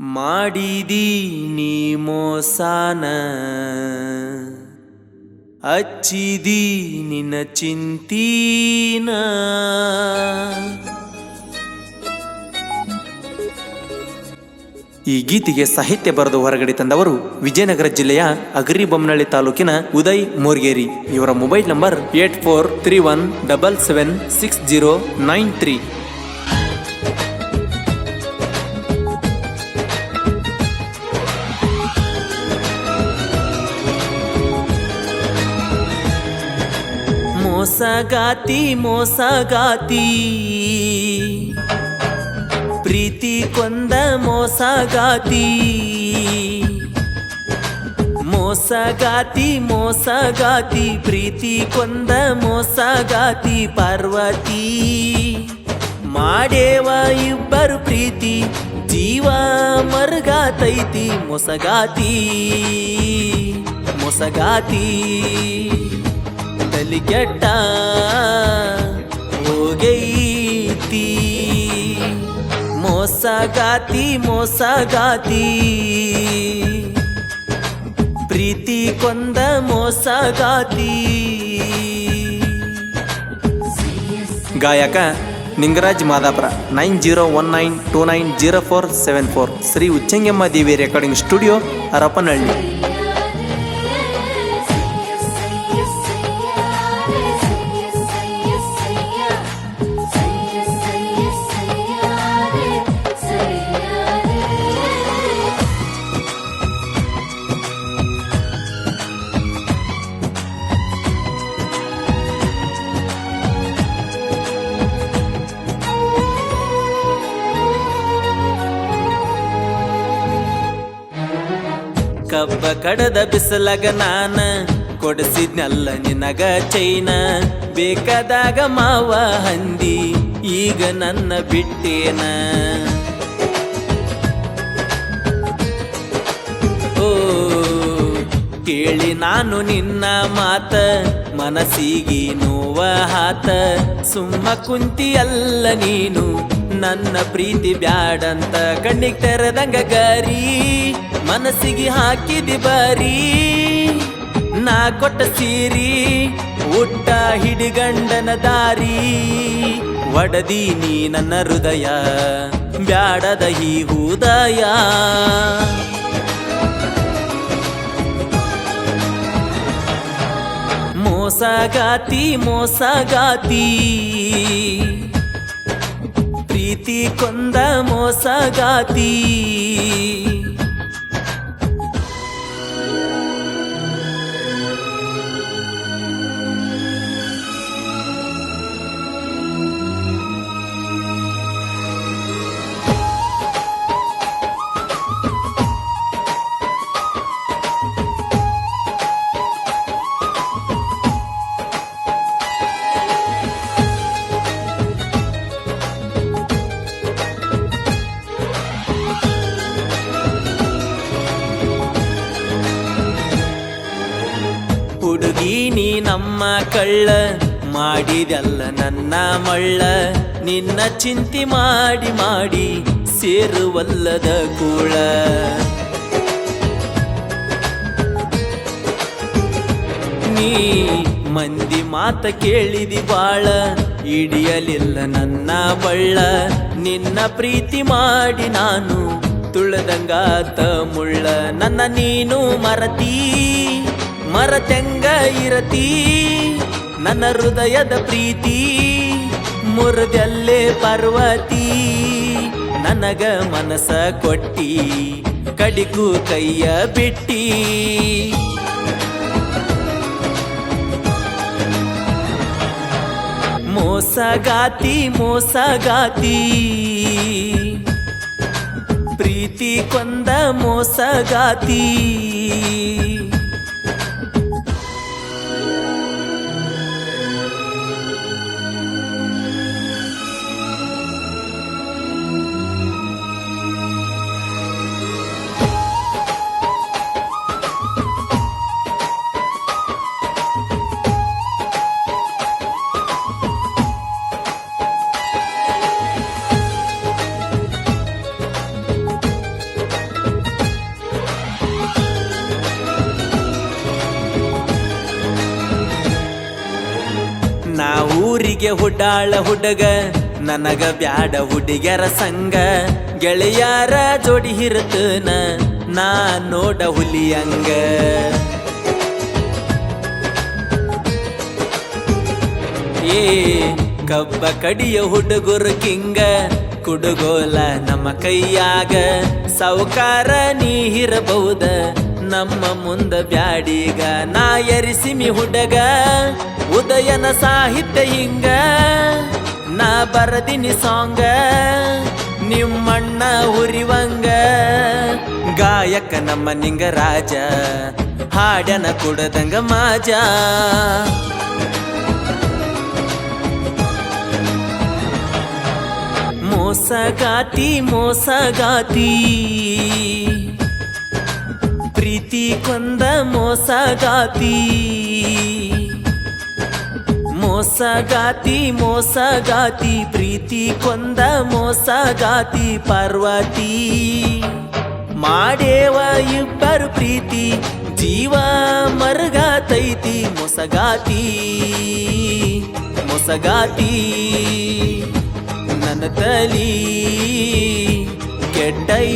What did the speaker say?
ಮಾಡಿದಿ ನೀ ಮೋಸಾನ? ಅಚ್ಚಿದಿ ನಿನ್ನ ಚಿಂತೀನ? ಈ ಗೀತೆಗೆ ಸಾಹಿತ್ಯ ಬರೆದು ಹೊರಗಡೆ ತಂದವರು ವಿಜಯನಗರ ಜಿಲ್ಲೆಯ ಅಗರಿಬೊಮ್ಮನಹಳ್ಳಿ ತಾಲೂಕಿನ ಉದಯ್ ಮೋರ್ಗೇರಿ. ಇವರ mobile number eight four three one double seven six zero nine three. ಮೋಸಗಾತಿ ಮೋಸಗಾತಿ. ಪ್ರೀತಿ ಕೊಂದ ಮೋಸಗಾತಿ. ಮೋಸಗಾತಿ ಮೋಸಗಾತಿ, ಪ್ರೀತಿ ಕೊಂದ ಮೋಸಗಾತಿ, ಪಾರ್ವತಿ. ಮಾಡೇವ ಇಬ್ಬರು ಪ್ರೀತಿ, ಜೀವ ಮರ್ಗಾತೈತಿ, ಮೊಸಗಾತಿ. ಮೊಸಗಾತಿ. ತಲಿಗೆಟ್ಟ ಹೋಗೈತಿ. ಮೋಸಗಾತಿ ಮೋಸಗಾತಿ ಪ್ರೀತಿ ಕೊಂದ ಮೋಸಗಾತಿ ಗಾಯಕ Ningaraj Madapura, nine zero one nine two nine zero four seven four. Shri Uchchangamma Devi recording studio Harapanahalli. ಕಬ್ಬ ಕಡದ ಬಿಸಲಗ ನಾನ ಕೊಡಿಸಿದ್ನಲ್ಲ ನಿನಗ ಚೈನ. ಬೇಕಾದಾಗ ಮಾವ ಹಂದಿ ಈಗ ನನ್ನ ಬಿಟ್ಟೇನ. ಓ, ಕೇಳಿ ನಾನು ನಿನ್ನ ಮಾತ, ಮನಸ್ಸಿಗೆ ನೋವ ಹಾತ. ಸುಮ್ಮ ಕುಂತಿಯಲ್ಲ ನೀನು ನನ್ನ ಪ್ರೀತಿ ಬ್ಯಾಡಂತ ಕಣ್ಣಿಗೆ ತೆರೆದಂಗ ಗರಿ, ಮನಸ್ಸಿಗೆ ಹಾಕಿದಿ ಬರೀ. ನಾ ಕೊಟ್ಟ ಸೀರಿ ಉಟ್ಟ ಹಿಡಿಗಂಡನ ದಾರಿ. ಒಡದಿ ನೀ ನನ್ನ ಹೃದಯ, ಬ್ಯಾಡದ ಈ ಹೃದಯ. ಮೋಸಗಾತಿ ಮೋಸಗಾತಿ. ಪ್ರೀತಿ ಕೊಂದ ಮೋಸಗಾತಿ ನೀ ನಮ್ಮ ಕಳ್ಳ ಮಾಡಿದಲ್ಲ ನನ್ನ ಮಳ್ಳ. ನಿನ್ನ ಚಿಂತೆ ಮಾಡಿ ಮಾಡಿ ಸೇರುವಲ್ಲದ ಕೂಳ. ನೀ ಮಂದಿ ಮಾತ ಕೇಳಿದಿ ಬಾಳ, ಹಿಡಿಯಲಿಲ್ಲ ನನ್ನ ಬಳ್ಳ ನಿನ್ನ ಪ್ರೀತಿ ಮಾಡಿ ನಾನು ತುಳದಂಗಾತ ಮುಳ್ಳ. ನನ್ನ ನೀನು ಮರತಿ. ಮರತೆಂಗ ಇರತಿ, ನನ್ನ ಹೃದಯದ ಪ್ರೀತಿ ಮುರಿದಲ್ಲೇ ಪರ್ವತಿ. ನನಗ ಮನಸ ಕೊಟ್ಟಿ, ಕಡಿಕು ಕೈಯ ಬಿಟ್ಟಿ. ಮೋಸಗಾತಿ ಮೋಸಗಾತಿ. ಪ್ರೀತಿ ಕೊಂದ ಮೋಸಗಾತಿ. ಊರಿಗೆ ಹುಡಾಳ ಹುಡುಗ, ನನಗ ಬ್ಯಾಡ ಹುಡುಗ್ಯರ ಸಂಗ ಗೆಳೆಯಾರ ಜೋಡಿ ಹಿರತನ, ನಾ ನೋಡ ಹುಲಿಯಂಗ ಏ, ಕಬ್ಬ ಕಡಿಯ ಹುಡುಗರು ಕಿಂಗ, ಕುಡುಗೋಲ ನಮ್ಮ ಕೈಯಾಗ. ಸಾವುಕಾರ ನೀ ಇರಬಹುದ ನಮ್ಮ ಮುಂದ ಬ್ಯಾಡೀಗ, ನಾ ಎರಿಸಿಮಿ ಹುಡಗ, ಉದಯನ ಸಾಹಿತ್ಯ ಹಿಂಗ. ನಾ ಬರದಿನಿ ಸಾಂಗ, ನಿಮ್ಮಣ್ಣ ಹುರಿವಂಗ. ಗಾಯಕ ನಮ್ಮ ನಿಂಗ ರಾಜ ಹಾಡನ ಕುಡದಂಗ ಮಾಜ. ಮೋಸಗಾತಿ ಮೋಸಗಾತಿ. ಪ್ರೀತಿ ಕೊಂದ ಮೋಸಗಾತಿ ಮೋಸಗಾತಿ ಮೋಸಗಾತಿ ಪ್ರೀತಿ ಕೊಂದ ಮೋಸಗಾತಿ ಪಾರ್ವತಿ. ಮಾಡೇವ ಇಬ್ಬರು ಪ್ರೀತಿ, ಜೀವ ಮರಗಾತೈತಿ ಮೊಸಗಾತಿ ಮೊಸಗಾತಿ ನನ್ನ ತಲಿ ಕೆಟ್ಟೈ.